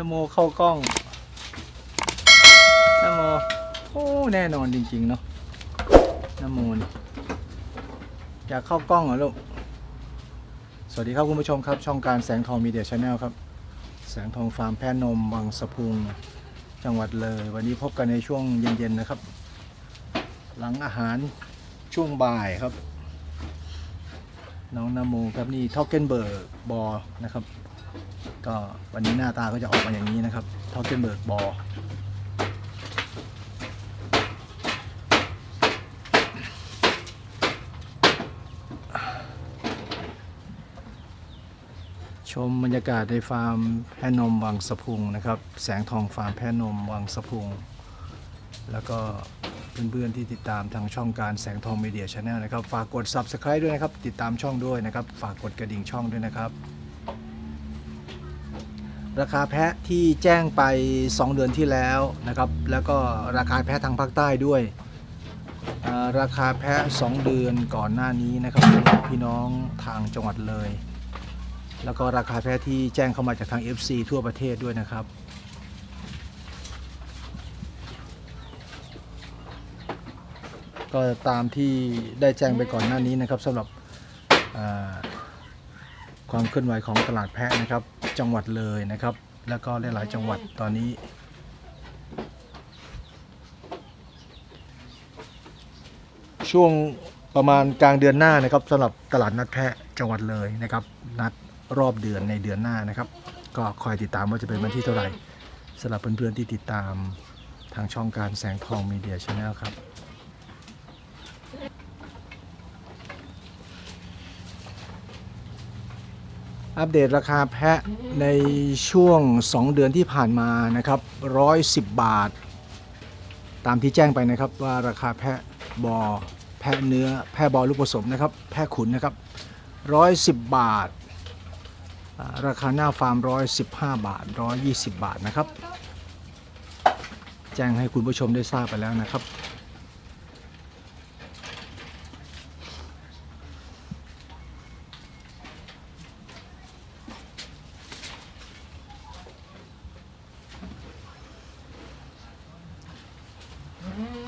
นโมเข้ากล้องนโมโอ้แน่นอนจริงๆเนาะนโมนอยากเข้ากล้องเหรอลูก สวัสดีครับคุณผู้ชมครับ ช่องการแสงทองมีเดียชาแนลครับ แสงทองฟาร์มแพะนมวังสะพุง จังหวัดเลย วันนี้พบกันในช่วงเย็นๆนะครับ หลังอาหารช่วงบ่ายครับ น้องนโมครับนี่ทอกเกนเบิร์กบอนะครับ ก็วันนี้หน้าตาก็จะออกมาอย่างนี้นะครับทอกเกนเบิร์กบอชมบรรยากาศในฟาร์มแพนมวังสะพุงนะครับ แสงทองฟาร์มแพนมวังสะพุง แล้วก็เพื่อนๆที่ติดตามทางช่องการแสงทองมีเดียชาแนลนะครับ ฝากกด Subscribe ด้วยนะครับ ติดตามช่องด้วยนะครับ ฝากกดกระดิ่งช่องด้วยนะครับ ราคาแพะที่แจ้งไป 2 เดือนที่แล้วนะครับ แล้วก็ราคาแพะทางภาคใต้ด้วย ราคาแพะ 2 เดือนก่อนหน้านี้นะครับสำหรับพี่น้องทางจังหวัดเลย แล้วก็ราคาแพะที่แจ้งเข้ามาจากทาง FC ทั่วประเทศด้วยนะครับก็ตามที่ได้แจ้งไปก่อนหน้านี้นะครับสำหรับความเคลื่อนไหวของตลาดแพะนะครับ จังหวัดเลยนะครับ แล้วก็หลายๆจังหวัดตอนนี้ช่วงประมาณกลางเดือนหน้านะครับสำหรับตลาดนัดแพะจังหวัดเลยนะครับ นัดรอบเดือนในเดือนหน้านะครับ ก็คอยติดตามว่าจะเป็นวันที่เท่าไหร่สำหรับเพื่อนๆที่ติดตามทางช่องการแสงทองมีเดียชาแนลครับ อัปเดตราคาแพะในช่วง 2 เดือนที่ผ่านมานะครับ110 บาท ตามที่แจ้งไปนะครับว่าราคาแพะบอแพะเนื้อแพะบอลูกผสมนะครับ แพะขุนนะครับ 110 บาทอ่าราคาหน้าฟาร์ม 115 บาท 120 บาทนะครับ แจ้งให้คุณผู้ชมได้ทราบไปแล้วนะครับ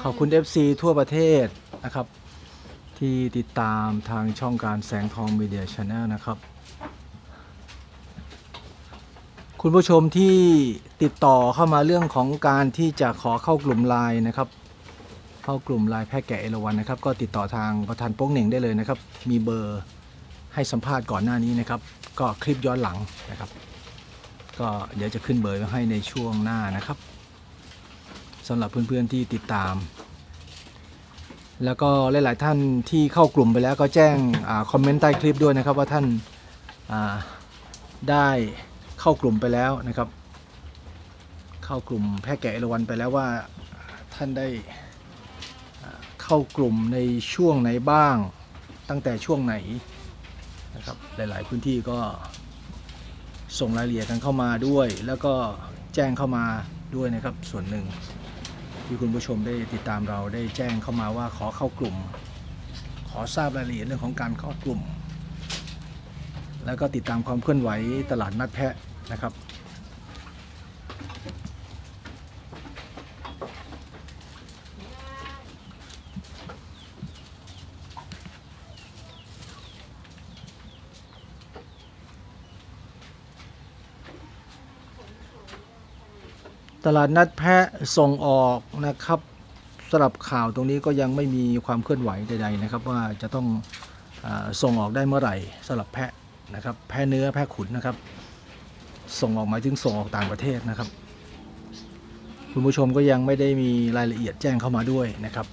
ขอบคุณ FC ทั่วประเทศนะครับ ที่ติดตามทางช่องการแสงทองมีเดียช n แนลนะครับ คุณผู้ชมที่ติดต่อเข้ามาเรื่องของการที่จะขอเข้ากลุ่มไลน์นะครับ เข้ากลุ่มไลน์แพะแกะเอราวันนะครับ ก็ติดต่อทางประธานโป้งเหน่งได้เลยนะครับ มีเบอร์ให้สัมภาษณ์ก่อนหน้านี้นะครับ ก็คลิปย้อนหลังนะครับ ก็เดี๋ยวจะขึ้นเบอร์ไว้ให้ในช่วงหน้านะครับ สำหรับเพื่อนๆที่ติดตาม แล้วก็หลายๆท่านที่เข้ากลุ่มไปแล้วก็แจ้งอคอมเมนต์ใต้คลิปด้วยนะครับว่าท่านาได้เข้ากลุ่มไปแล้วนะครับ เข้ากลุ่มแพะแกะเอราวันไปแล้วว่าท่านได้เข้ากลุ่มในช่วงไหนบ้างตั้งแต่ช่วงไหนนะครับหลาย ๆ พื้นที่ก็ส่งรายละเอียดกันเข้ามาด้วย แล้วก็แจ้งเข้ามาด้วยนะครับส่วนหนึ่ง ที่คุณผู้ชมได้ติดตามเราได้แจ้งเข้ามาว่าขอเข้ากลุ่ม ขอทราบรายละเอียดเรื่องของการเข้ากลุ่ม แล้วก็ติดตามความเคลื่อนไหวตลาดนัดแพะนะครับ ตลาดนัดแพะส่งออกนะครับสำหรับข่าวตรงนี้ก็ยังไม่มีความเคลื่อนไหวใดๆนะครับ ว่าจะต้องอส่งออกได้เมื่อไหร่สำหรับแพะนะครับ แพะเนื้อแพะขุนนะครับ ส่งออกหมายถึงส่งออกต่างประเทศนะครับ คุณผู้ชมก็ยังไม่ได้มีรายละเอียดแจ้งเข้ามาด้วยนะครับ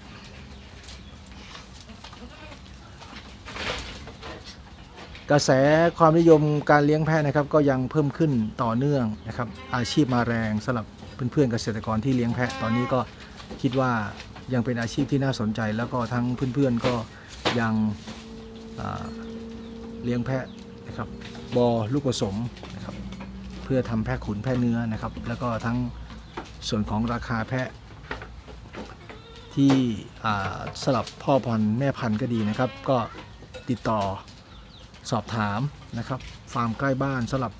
กระแสความนิยมการเลี้ยงแพะนะครับก็ยังเพิ่มขึ้นต่อเนื่องนะครับ อาชีพมาแรงสำหรับ เพื่อนๆเกษตรกรที่เลี้ยงแพะตอนนี้ก็คิดว่ายังเป็นอาชีพที่น่าสนใจ แล้วก็ทั้งเพื่อนๆก็ยังเลี้ยงแพะนะครับบอลูกผสมนะครับเพื่อทำแพะขุนแพะเนื้อนะครับ แล้วก็ทั้งส่วนของราคาแพะที่สลับพ่อพันธุ์แม่พันธุ์ก็ดีนะครับ ก็ติดต่อสอบถามนะครับฟาร์มใกล้บ้านสำหรับ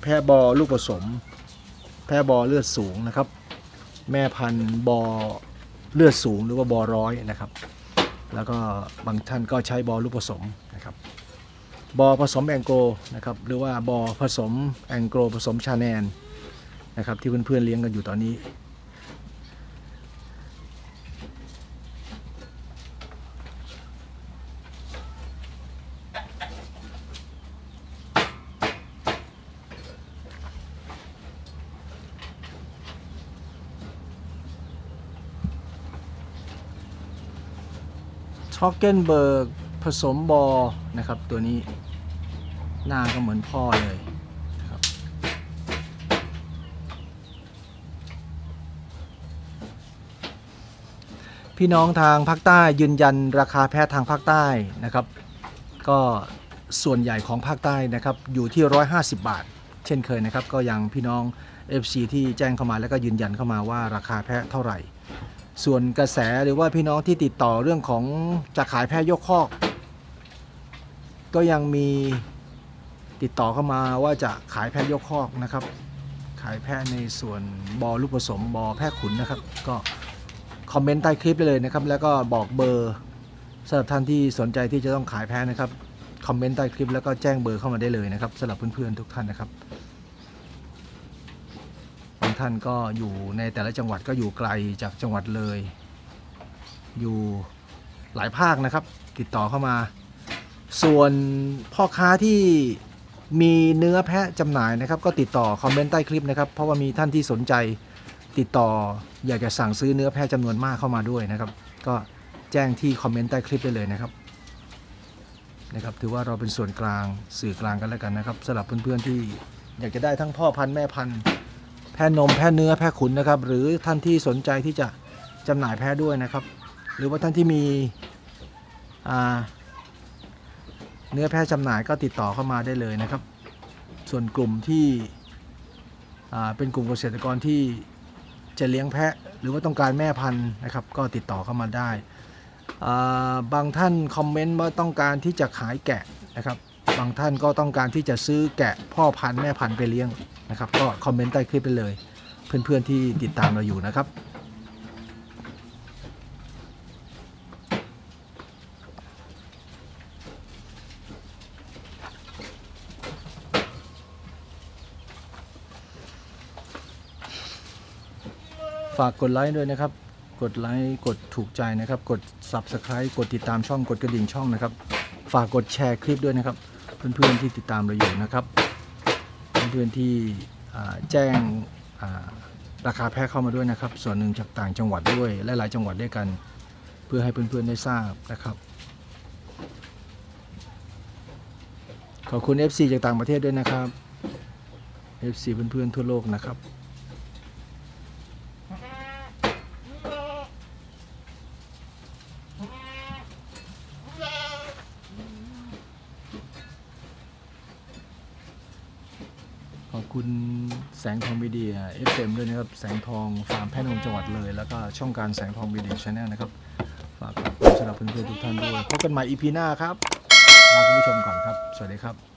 แพะบอลูกผสม แพะบอเลือดสูงนะครับ แม่พันธุ์บอเลือดสูงหรือว่าบอร้อยนะครับ แล้วก็บางท่านก็ใช้บอลูกผสมนะครับบอผสมแองโกลนะครับหรือว่าบอผสมแองโกลผสมชาแนนนะครับที่เพื่อนๆเลี้ยงกันอยู่ตอนนี้ ช็อกเกนเบิร์กผสมบอนะครับตัวนี้หน้าก็เหมือนพ่อเลยครับพี่น้องทางภาคใต้ยืนยันราคาแพะทางภาคใต้นะครับ ก็ส่วนใหญ่ของภาคใต้นะครับอยู่ที่ 150 บาท เช่นเคยนะครับ ก็ยังพี่น้อง FC ที่แจ้งเข้ามาแล้วก็ยืนยันเข้ามาว่าราคาแพะเท่าไหร่ ส่วนกระแสหรือว่าพี่น้องที่ติดต่อเรื่องของจะขายแพะยกคอก ก็ยังมีติดต่อเข้ามาว่าจะขายแพะยกคอกนะครับ ขายแพะในส่วนบอลูกผสมบอแพะขุนนะครับ ก็คอมเมนต์ใต้คลิปได้เลยนะครับ แล้วก็บอกเบอร์สำหรับท่านที่สนใจที่จะต้องขายแพะนะครับคอมเมนต์ใต้คลิปแล้วก็แจ้งเบอร์เข้ามาได้เลยนะครับสำหรับเพื่อนๆทุกท่านนะครับ ท่านก็อยู่ในแต่ละจังหวัดก็อยู่ไกลจากจังหวัดเลย อยู่หลายภาคนะครับ ติดต่อเข้ามา ส่วนพ่อค้าที่มีเนื้อแพะจำหน่ายนะครับ ก็ติดต่อคอมเมนต์ใต้คลิปนะครับ เพราะว่ามีท่านที่สนใจติดต่ออยากจะสั่งซื้อเนื้อแพะจำนวนมากเข้ามาด้วยนะครับ ก็แจ้งที่คอมเมนต์ใต้คลิปได้เลยนะครับนะครับ ถือว่าเราเป็นส่วนกลางสื่อกลางกันแล้วกันนะครับสำหรับเพื่อนๆที่อยากจะได้ทั้งพ่อพันธุ์แม่พันธุ์ แพะนมแพะเนื้อแพะขุนนะครับ หรือท่านที่สนใจที่จะจำหน่ายแพะด้วยนะครับ หรือว่าท่านที่มีเนื้อแพะจำหน่ายก็ติดต่อเข้ามาได้เลยนะครับ ส่วนกลุ่มที่เป็นกลุ่มเกษตรกรที่จะเลี้ยงแพะ หรือว่าต้องการแม่พันธุ์นะครับ ก็ติดต่อเข้ามาได้บางท่านคอมเมนต์ว่าต้องการที่จะขายแกะนะครับ บางท่านก็ต้องการที่จะซื้อแกะพ่อพันธุ์แม่พันธุ์ไปเลี้ยง นะครับ ก็คอมเมนต์ใต้คลิปไปเลย เพื่อนๆที่ติดตามเราอยู่นะครับ ฝากกดไลค์ด้วยนะครับ กดไลค์กดถูกใจนะครับ กด Subscribe กดติดตามช่องกดกระดิ่งช่องนะครับ ฝากกดแชร์คลิปด้วยนะครับ เพื่อนๆที่ติดตามเราอยู่นะครับ พื่อนๆที่แจ้งราคาแพะเข้ามาด้วยนะครับ ส่วนหนึ่งจากต่างจังหวัดด้วยและหลายจังหวัดด้วยกัน เพื่อให้เพื่อนๆได้ทราบนะครับ ขอบคุณ FC จากต่างประเทศด้วยนะครับ FC เพื่อนๆทั่วโลกนะครับ ขอบคุณแส งทองมีเดีย FM ด้วยนะครับ แสงทองฟาร์มแพะนมจังหวัดเลย แล้วก็ช่องการแสงทองมีเดียชาแนลนะครับ ฝากขอบคุณสำหรับเพื่อนๆทุกท่านด้วย พบกันใหม่ EP หน้าครับลาคุณผู้ชมก่อนครับ สวัสดีครับ